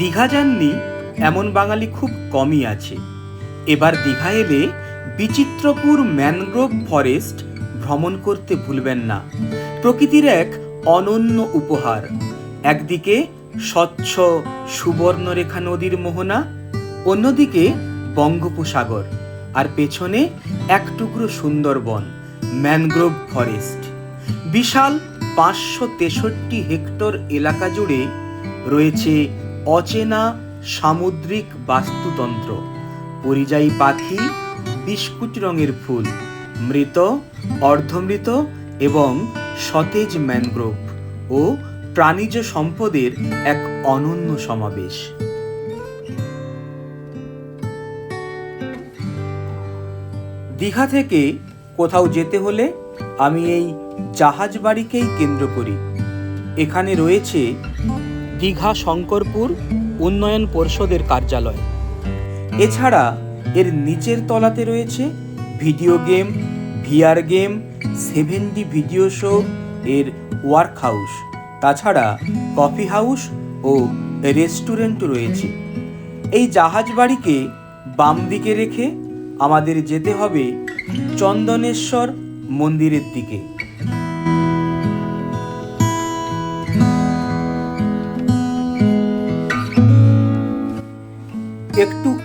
দীঘা যাননি, এমন বাঙালি খুব কমই আছে। এবার দীঘা এলে বিচিত্রপুর ম্যানগ্রোভ ফরেস্ট ভ্রমণ করতে ভুলবেন না। প্রকৃতির এক অনন্য উপহার। একদিকে স্বচ্ছ সুবর্ণরেখা নদীর মোহনা, অন্যদিকে বঙ্গোপসাগর, আর পেছনে এক টুকরো সুন্দরবন, ম্যানগ্রোভ ফরেস্ট। বিশাল পাঁচশো তেষট্টি হেক্টর এলাকা জুড়ে রয়েছে অচেনা সামুদ্রিক বাস্তুতন্ত্র, পরিযায়ী পাখি, বিস্কুট রঙের ফুল, মৃত, অর্ধমৃত এবং সতেজ ম্যানগ্রোভ ও প্রাণীজ সম্পদের এক অনন্য সমাবেশ। দীঘা থেকে কোথাও যেতে হলে আমি এই জাহাজ বাড়িকেই কেন্দ্র করি। এখানে রয়েছে দীঘা শঙ্করপুর উন্নয়ন পর্ষদের কার্যালয়। এছাড়া এর নিচের তলাতে রয়েছে video game, VR game, seven D video show, এর ওয়ার্ক হাউস। তাছাড়া কফি হাউস ও রেস্টুরেন্টও রয়েছে। এই জাহাজ বাড়িকে বাম দিকে রেখে আমাদের যেতে হবে চন্দনেশ্বর মন্দিরের দিকে।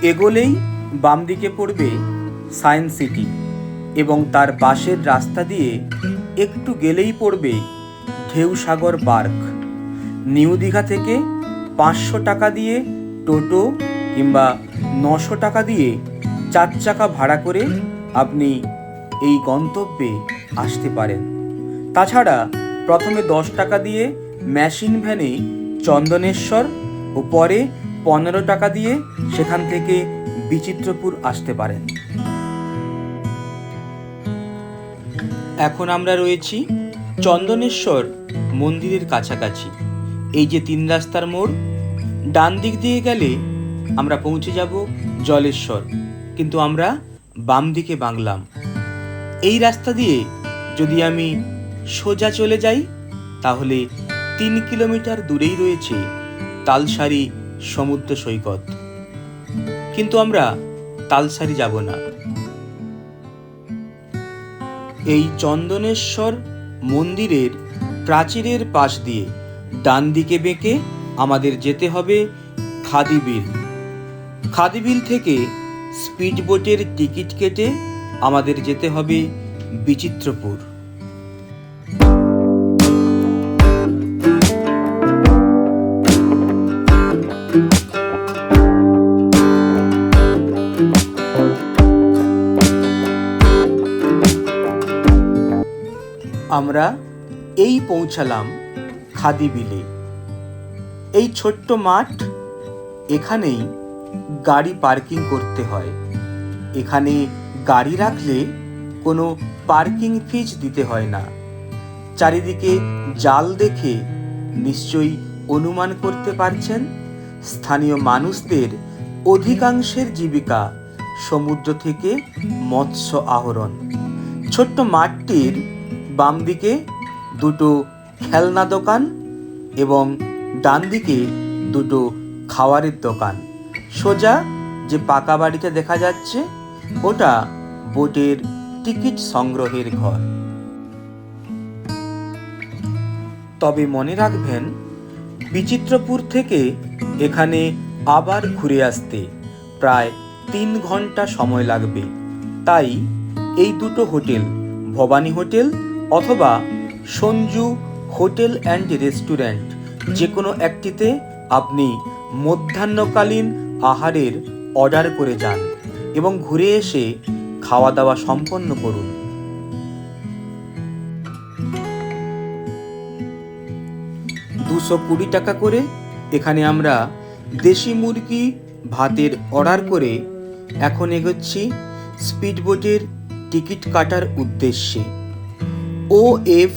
এগোলেই বাম দিকে পড়বে সায়েন্স সিটি এবং তার পাশের রাস্তা দিয়ে একটু গেলেই পড়বে ঢেউসাগর পার্ক। নিউ দীঘা থেকে পাঁচশো টাকা দিয়ে টোটো কিংবা নশো টাকা দিয়ে চার চাকা ভাড়া করে আপনি এই গন্তব্যে আসতে পারেন। তাছাড়া প্রথমে দশ টাকা দিয়ে মেশিন ভ্যানে চন্দনেশ্বর ও পরে পনেরো টাকা দিয়ে সেখান থেকে বিচিত্রপুর আসতে পারেন। এখন আমরা রয়েছি চন্দনেশ্বর মন্দিরের কাছাকাছি। এই যে তিন রাস্তার মোড়, ডান দিক দিয়ে গেলে আমরা পৌঁছে যাব জলেশ্বর। কিন্তু আমরা বাম দিকে বাংলাম এই রাস্তা দিয়ে যদি আমি সোজা চলে যাই, তাহলে তিন কিলোমিটার দূরেই রয়েছে তালসারি সমুদ্র সৈকত। কিন্তু আমরা তালসারি যাব না। এই চন্দনেশ্বর মন্দিরের প্রাচীরের পাশ দিয়ে ডান দিকে বেঁকে আমাদের যেতে হবে খাদিবিল। খাদিবিল থেকে স্পিড বোটের টিকিট কেটে আমাদের যেতে হবে বিচিত্রপুর। আমরা এই পৌঁছালাম খাদি বিলে এই ছোট্ট মাঠ এখানেই গাড়ি পার্কিং করতে হয়। এখানে গাড়ি রাখলে কোনো পার্কিং ফিজ দিতে হয় না। চারিদিকে জাল দেখে নিশ্চয়ই অনুমান করতে পারছেন স্থানীয় মানুষদের অধিকাংশের জীবিকা সমুদ্র থেকে মৎস্য আহরণ। ছোট্ট মাঠটির বাম দিকে দুটো খেলনা দোকান এবং ডান দিকে দুটো খাওয়ারের দোকান। সোজা যে পাকা বাড়িটা দেখা যাচ্ছে, ওটা বোটের টিকিট সংগ্রহের ঘর। তবে মনে রাখবেন, বিচিত্রপুর থেকে এখানে আবার ঘুরে আসতে প্রায় তিন ঘণ্টা সময় লাগবে। তাই এই দুটো হোটেল, ভবানী হোটেল অথবা সঞ্জু হোটেল অ্যান্ড রেস্টুরেন্ট যে কোনো একটিতে আপনি মধ্যাহ্নকালীন আহারের অর্ডার করে যান এবং ঘুরে এসে খাওয়া দাওয়া সম্পন্ন করুন। দুশো কুড়ি টাকা করে এখানে আমরা দেশি মুরগি ভাতের অর্ডার করে এখন এগোচ্ছি স্পিডবোটের টিকিট কাটার উদ্দেশ্যে। ও এফ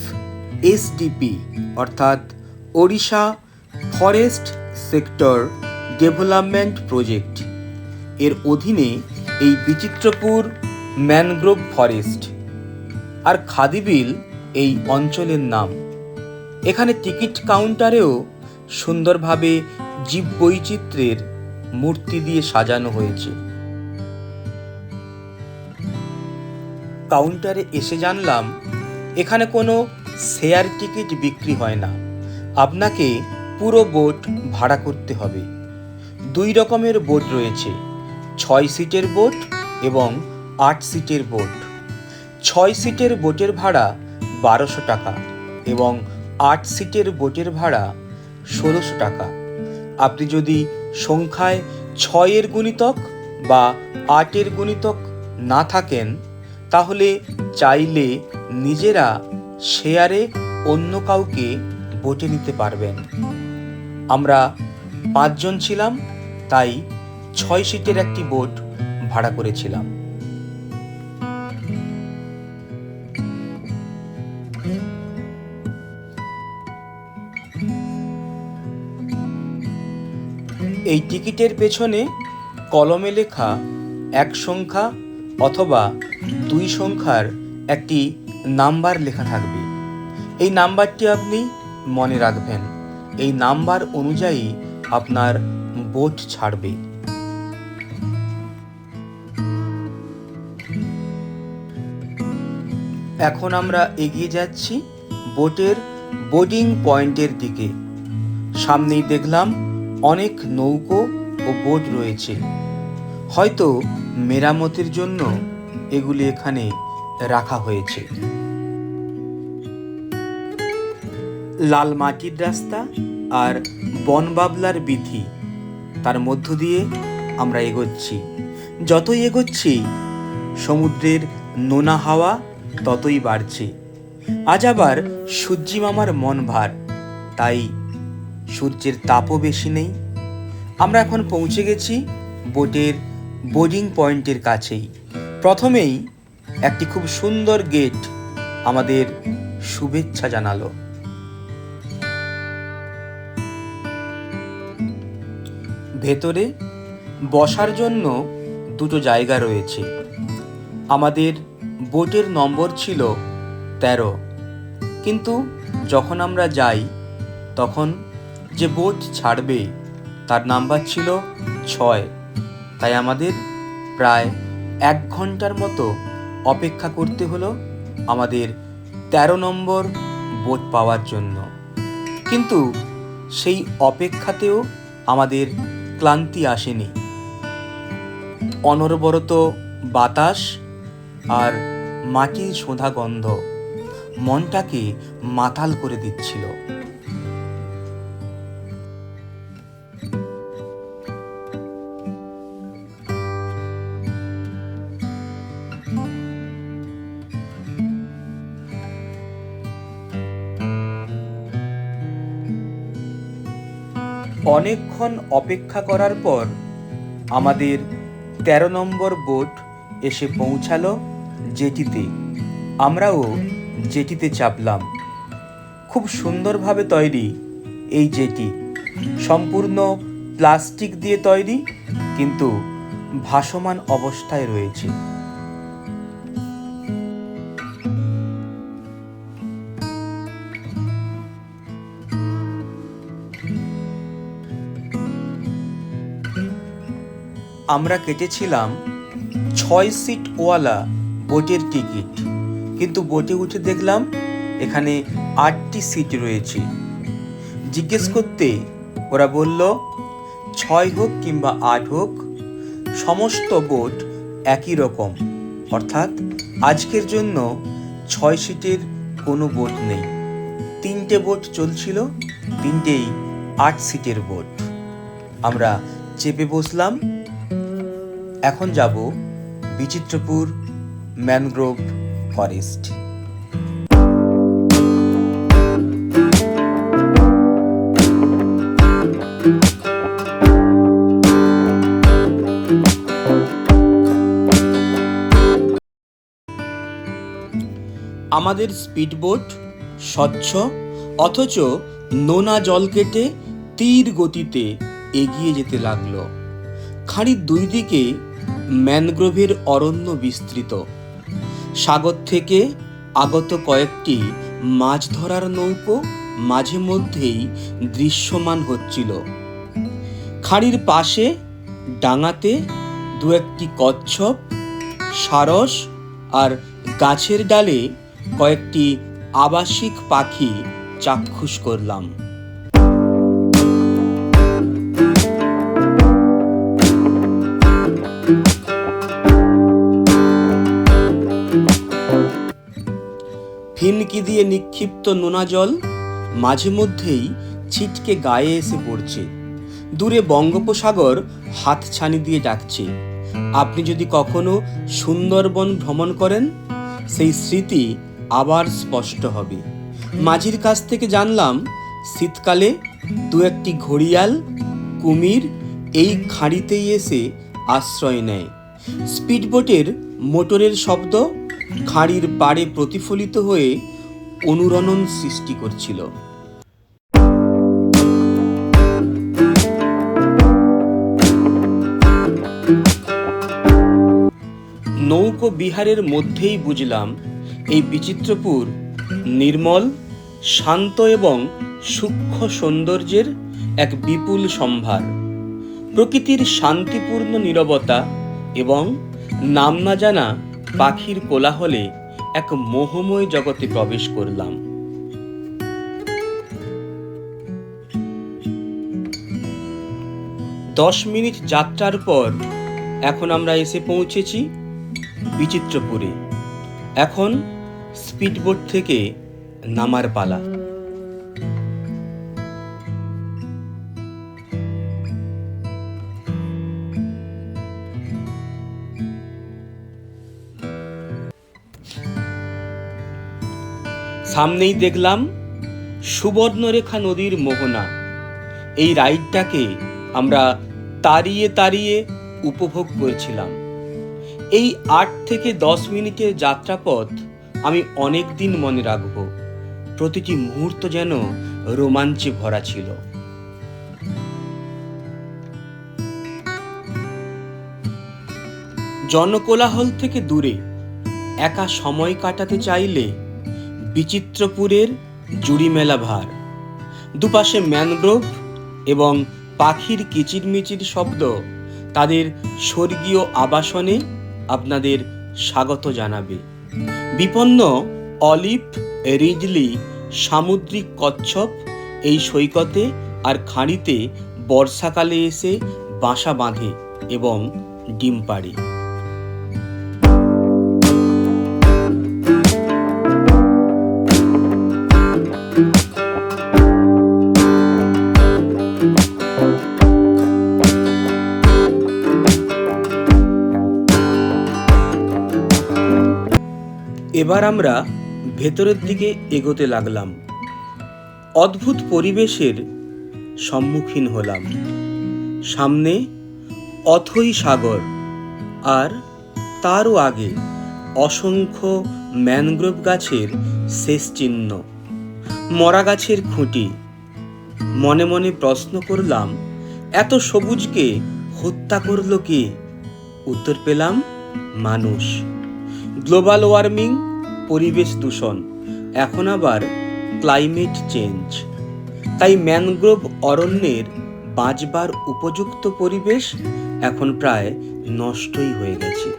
এসডিপি অর্থাৎ Odisha forest sector development project. এর অধীনে এই বিচিত্রপুর ম্যানগ্রোভ ফরেস্ট আর খাদিবিল এই অঞ্চলের নাম। এখানে টিকিট কাউন্টারেও সুন্দরভাবে জীব বৈচিত্র্যের মূর্তি দিয়ে সাজানো হয়েছে। কাউন্টারে এসে জানলাম এখানে কোনো শেয়ার টিকিট বিক্রি হয় না। আপনাকে পুরো বোট ভাড়া করতে হবে। দুই রকমের বোট রয়েছে। ছয় সিটের বোট এবং আট সিটের বোট। ছয় সিটের বোটের ভাড়া বারোশো টাকা এবং আট সিটের বোটের ভাড়া ষোলোশো টাকা। আপনি যদি সংখ্যায় ছয়ের গুণিতক বা আটের গুণিতক না থাকেন, তাহলে চাইলে নিজেরা শেয়ারে অন্য কাউকে বোটে নিতে পারবেন। আমরা পাঁচজন ছিলাম, তাই ছয় সিটের একটি বোট ভাড়া করেছিলাম। এই টিকিটের পেছনে কলমে লেখা এক সংখ্যা অথবা দুই সংখ্যার একটি নাম্বার লেখা থাকবে। এই নাম্বারটি আপনি মনে রাখবেন। এই নাম্বার অনুযায়ী আপনার বোট ছাড়বে। এখন আমরা এগিয়ে যাচ্ছি বোটের বোর্ডিং পয়েন্টের দিকে। সামনেই দেখলাম অনেক নৌকো ও বোট রয়েছে। হয়তো মেরামতের জন্য এগুলি এখানে রাখা হয়েছে। লাল মাটির রাস্তা আর বনবাবলার বিধি, তার মধ্য দিয়ে আমরা এগোচ্ছি। যতই এগোচ্ছি, সমুদ্রের নোনা হাওয়া ততই বাড়ছে। আজ আবার সূর্যি মামার মন ভার, তাই সূর্যের তাপও বেশি নেই। আমরা এখন পৌঁছে গেছি বোটের বোর্ডিং পয়েন্টের কাছেই। প্রথমেই একটি খুব সুন্দর গেট আমাদের শুভেচ্ছা জানালো। ভেতরে বসার জন্য দুটো জায়গা রয়েছে। আমাদের বোটের নম্বর ছিল তেরো। কিন্তু যখন আমরা যাই, তখন যে বোট ছাড়বে, তার নাম্বার ছিল ছয়। তাই আমাদের প্রায় এক ঘণ্টার মতো অপেক্ষা করতে হলো আমাদের তেরো নম্বর বোট পাওয়ার জন্য। কিন্তু সেই অপেক্ষাতেও আমাদের ক্লান্তি আসেনি। অনবরত বাতাস আর মাটির সোঁধা গন্ধ মনটাকে মাতাল করে দিচ্ছিল। অনেকক্ষণ অপেক্ষা করার পর আমাদের তেরো নম্বর বোট এসে পৌঁছালো জেটিতে। আমরাও জেটিতে চাপলাম। খুব সুন্দরভাবে তৈরি এই জেটি। সম্পূর্ণ প্লাস্টিক দিয়ে তৈরি, কিন্তু ভাসমান অবস্থায় রয়েছে। আমরা কেটেছিলাম ছয় সিট ওয়ালা বোটের টিকিট। কিন্তু বোটে উঠে দেখলাম এখানে আটটি সিট রয়েছে। জিজ্ঞেস করতে ওরা বলল, ছয় হোক কিংবা আট হোক, সমস্ত বোট একই রকম। অর্থাৎ আজকের জন্য ছয় সিটের কোনো বোট নেই। তিনটে বোট চলছিল, তিনটেই আট সিটের বোট। আমরা চেপে বসলাম এখন যাব বিচিত্রপুর ম্যানগ্রোভ ফরেস্ট। আমাদের স্পিডবোট স্বচ্ছ, অথচ নোনা জল কেটে তীর গতিতে এগিয়ে যেতে লাগল। খাঁড়ির দুই দিকে ম্যানগ্রোভের অরণ্য বিস্তৃত। সাগর থেকে আগত কয়েকটি মাছ ধরার নৌকো মাঝে মধ্যেই দৃশ্যমান হচ্ছিল। খাড়ির পাশে ডাঙাতে দু একটি কচ্ছপ, সারস আর গাছের ডালে কয়েকটি আবাসিক পাখি চাক্ষুষ করলাম। ফিনকি দিয়ে নিক্ষিপ্ত নোনা জল মাঝে মধ্যেই ছিটকে গায়ে এসে পড়ছে। দূরে বঙ্গোপসাগর হাত ছানি দিয়ে ডাকছে। আপনি যদি কখনো সুন্দরবন ভ্রমণ করেন, সেই স্মৃতি আবার স্পষ্ট হবে। মাঝির কাছ থেকে জানলাম, শীতকালে দু একটি ঘড়িয়াল কুমির এই খাঁড়িতেই এসে আশ্রয় নেয়। স্পিডবোটের মোটরের শব্দ খাঁড়ির পাড়ে প্রতিফলিত হয়ে অনুরণন সৃষ্টি করছিল। নৌকো বিহারের মধ্যেই বুঝলাম, এই বিচিত্রপুর নির্মল, শান্ত এবং সূক্ষ্ম সৌন্দর্যের এক বিপুল সম্ভার। প্রকৃতির শান্তিপূর্ণ নীরবতা এবং নাম না জানা পাখির কোলাহলে এক মোহময় জগতে প্রবেশ করলাম। দশ মিনিট যাত্রার পর এখন আমরা এসে পৌঁছেছি বিচিত্রপুরে। এখন স্পিডবোট থেকে নামার পালা। সামনেই দেখলাম সুবর্ণরেখা নদীর মোহনা। এই রাইডটাকে আমরা তাড়িয়ে তাড়িয়ে উপভোগ করছিলাম। এই আট থেকে দশ মিনিটের যাত্রাপথ আমি অনেক দিন মনে রাখব। প্রতিটি মুহূর্ত যেন রোমাঞ্চে ভরা ছিল। জনকোলাহল থেকে দূরে একা সময় কাটাতে চাইলে বিচিত্রপুরের জুড়ি মেলা ভার। দুপাশে ম্যানগ্রোভ এবং পাখির কিচিরমিচির শব্দ তাদের স্বর্গীয় আবাসনে আপনাদের স্বাগত জানাবে। বিপন্ন অলিভ, রিজলি, সামুদ্রিক কচ্ছপ এই সৈকতে আর খাঁড়িতে বর্ষাকালে এসে বাসা বাঁধে এবং ডিম পাড়ে। এবার আমরা ভেতরের দিকে এগোতে লাগলাম। অদ্ভুত পরিবেশের সম্মুখীন হলাম। সামনে অথই সাগর আর তারও আগে অসংখ্য ম্যানগ্রোভ গাছের শেষ চিহ্ন। মরা গাছের খুঁটি। মনে মনে প্রশ্ন করলাম, এত সবুজকে হত্যা করল কে? উত্তর পেলাম, মানুষ। গ্লোবাল ওয়ার্মিং পরিবেশ দূষণ, এখন আবার ক্লাইমেট চেঞ্জ তাই ম্যানগ্রোভ অরণ্যের বাঁচবার উপযুক্ত পরিবেশ এখন প্রায় নষ্টই হয়ে গেছে।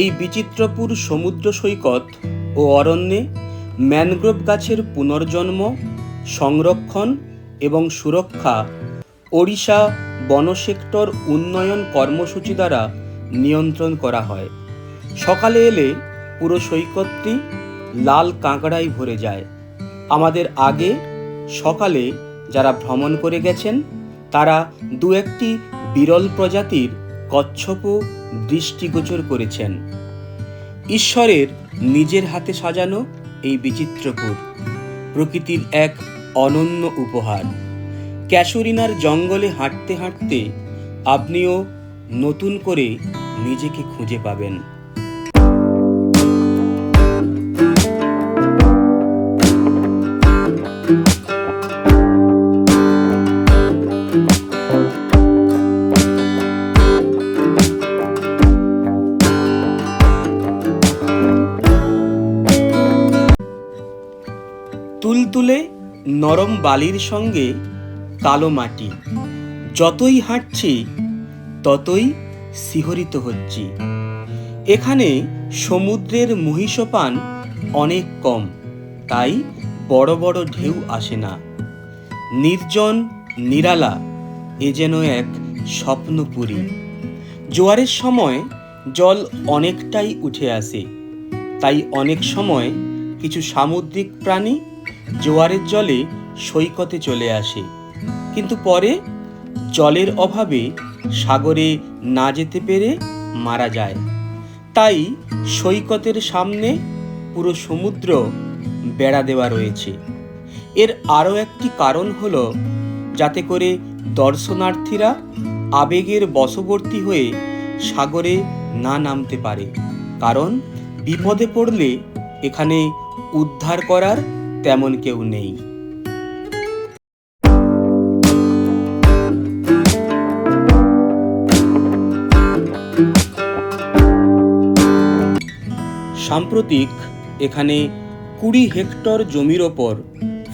এই বিচিত্রপুর সমুদ্র সৈকত ও অরণ্যে ম্যানগ্রোভ গাছের পুনর্জন্ম, সংরক্ষণ এবং সুরক্ষা ওড়িশা বন সেক্টর উন্নয়ন কর্মসূচি দ্বারা নিয়ন্ত্রণ করা হয়। সকালে এলে পুরো সৈকতটি লাল কাঁকড়ায় ভরে যায়। আমাদের আগে সকালে যারা ভ্রমণ করে গেছেন, তারা দু একটি বিরল প্রজাতির কচ্ছপও দৃষ্টিগোচর করেছেন। ঈশ্বরের নিজের হাতে সাজানো এই বিচিত্রপুর, প্রকৃতির এক অনন্য উপহার। ক্যাশরিনার জঙ্গলে হাঁটতে হাঁটতে আপনিও নতুন করে নিজেকে খুঁজে পাবেন। নরম বালির সঙ্গে কালো মাটি। যতই হাঁটছি, ততই শিহরিত হচ্ছি। এখানে সমুদ্রের মহিষপান অনেক কম, তাই বড় বড় ঢেউ আসে না। নির্জন, নিরালা, এ যেন এক স্বপ্নপুরী। জোয়ারের সময় জল অনেকটাই উঠে আসে, তাই অনেক সময় কিছু সামুদ্রিক প্রাণী জোয়ারের জলে সৈকতে চলে আসে। কিন্তু পরে জলের অভাবে সাগরে না যেতে পেরে মারা যায়। তাই সৈকতের সামনে পুরো সমুদ্র বেড়া দেওয়া রয়েছে। এর আরও একটি কারণ হল যাতে করে দর্শনার্থীরা আবেগের বশবর্তী হয়ে সাগরে না নামতে পারে। কারণ বিপদে পড়লে এখানে উদ্ধার করার তেমন কেউ নেই। সাম্প্রতিক এখানে কুড়ি হেক্টর জমির ওপর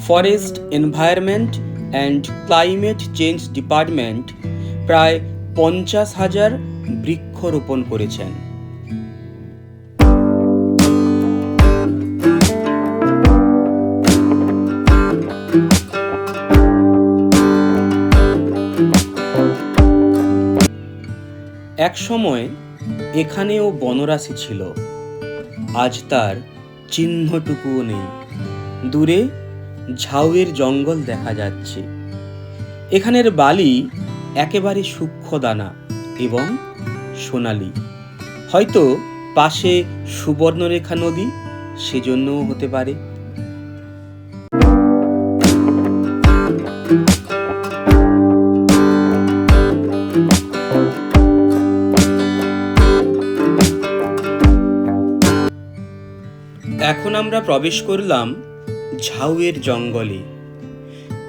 forest environment and climate change department প্রায় পঞ্চাশ হাজার বৃক্ষ রোপণ করেছেন। এক সময় এখানেও বনরাশি ছিল। আজ তার চিহ্নটুকুও নেই। দূরে ঝাউয়ের জঙ্গল দেখা যাচ্ছে। এখানের বালি একেবারে সূক্ষ্ম দানা এবং সোনালি। হয়তো পাশে সুবর্ণরেখা নদী সেজন্যও হতে পারে। প্রবেশ করলাম ঝাউয়ের জঙ্গলে।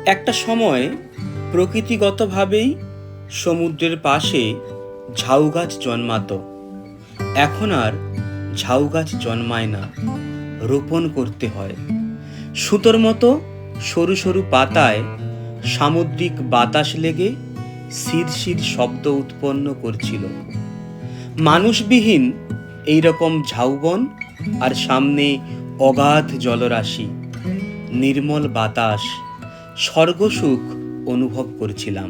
একটা সময় প্রকৃতিগতভাবেই সমুদ্রের পাশে ঝাউ গাছ জন্মাত। এখন আর ঝাউ গাছ জন্মায় না, রোপণ করতে হয়। সুতোর মতো সরু সরু পাতায় সামুদ্রিক বাতাস লেগে শিরশির শব্দ উৎপন্ন করছিল। মানুষবিহীন এইরকম ঝাউবন আর সামনে অগাধ জলরাশি নির্মল বাতাস স্বর্গসুখ অনুভব করছিলাম।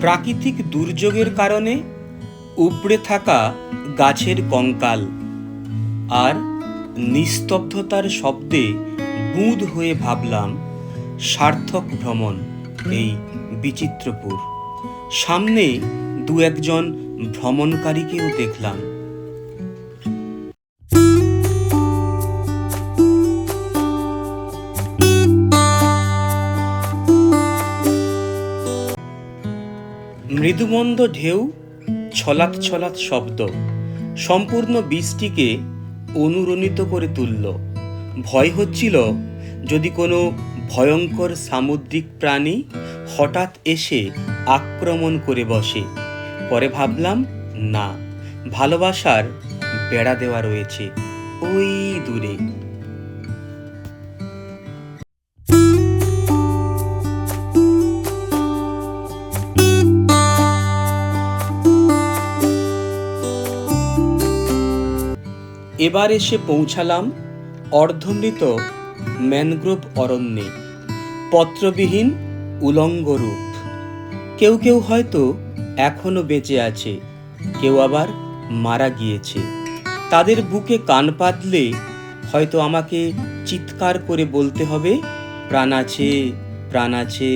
প্রাকৃতিক দুর্যোগের কারণে উপড়ে থাকা গাছের কঙ্কাল আর নিস্তব্ধতার শব্দে বুঁদ হয়ে ভাবলাম, সার্থক ভ্রমণ এই বিচিত্রপুর। সামনে দু একজন ভ্রমণকারীকেও দেখলাম। মৃদুমন্দ ঢেউ, ছলাৎ ছলাৎ শব্দ, সম্পূর্ণ বীজটিকে অনুরণিত করে তুলল। ভয় হচ্ছিল যদি কোনো ভয়ঙ্কর সামুদ্রিক প্রাণী হঠাৎ এসে আক্রমণ করে বসে। পরে ভাবলাম, না, ভালোবাসার বেড়া দেওয়া রয়েছে, ওই দূরে। এবার এসে পৌঁছালাম অর্ধমৃত ম্যানগ্রোভ অরণ্যে, পত্রবিহীন উলঙ্গ রূপ কেউ কেউ হয়তো এখনও বেঁচে আছে, কেউ আবার মারা গিয়েছে। তাদের বুকে কান পাতলে হয়তো আমাকে চিৎকার করে বলতে হবে, প্রাণ আছে প্রাণ আছে।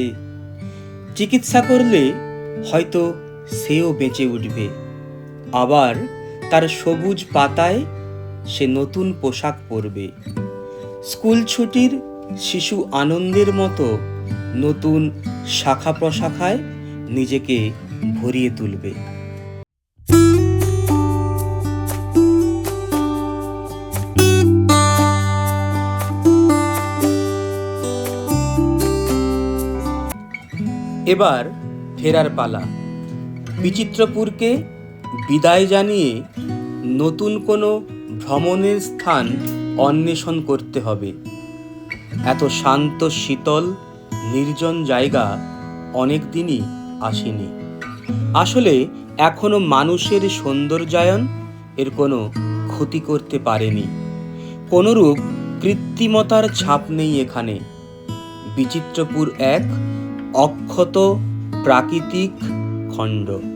চিকিৎসা করলে হয়তো সেও বেঁচে উঠবে। আবার তার সবুজ পাতায় সে নতুন পোশাক পরবে। স্কুল ছুটির শিশু আনন্দের মতো নতুন শাখা প্রশাখায় নিজেকে ভরিয়ে তুলবে। এবার ফেরার পালা। বিচিত্রপুরকে বিদায় জানিয়ে নতুন কোনো ভ্রমণের স্থান অন্বেষণ করতে হবে। এত শান্ত, শীতল, নির্জন জায়গা অনেক দিনই আসেনি। আসলে এখনও মানুষের সৌন্দর্যায়ন এর কোনো ক্ষতি করতে পারেনি। কোনরূপ কৃত্রিমতার ছাপ নেই এখানে। বিচিত্রপুর এক অক্ষত প্রাকৃতিক খণ্ড।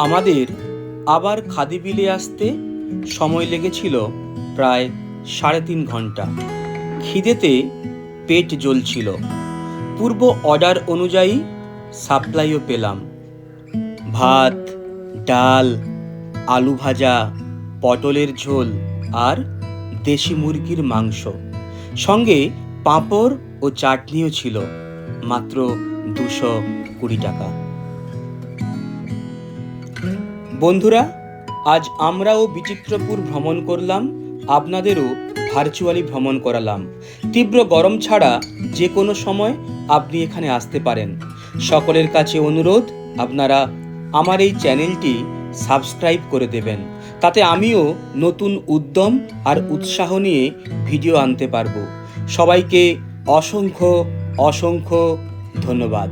আমাদের আবার খাদিবিলে আসতে সময় লেগেছিল প্রায় সাড়ে তিন ঘণ্টা। খিদেতে পেট জ্বলছিল। পূর্ব অর্ডার অনুযায়ী সাপ্লাইও পেলাম। ভাত, ডাল, আলু ভাজা, পটলের ঝোল আর দেশি মুরগির মাংস। সঙ্গে পাঁপড় ও চাটনিও ছিল, মাত্র দুশো কুড়ি টাকা। বন্ধুরা, আজ আমরাও বিচিত্রপুর ভ্রমণ করলাম, আপনাদেরও ভার্চুয়ালি ভ্রমণ করালাম। তীব্র গরম ছাড়া যে কোনো সময় আপনি এখানে আসতে পারেন। সকলের কাছে অনুরোধ, আপনারা আমার এই চ্যানেলটি সাবস্ক্রাইব করে দেবেন। তাতে আমিও নতুন উদ্যম আর উৎসাহ নিয়ে ভিডিও আনতে পারব। সবাইকে অসংখ্য অসংখ্য ধন্যবাদ।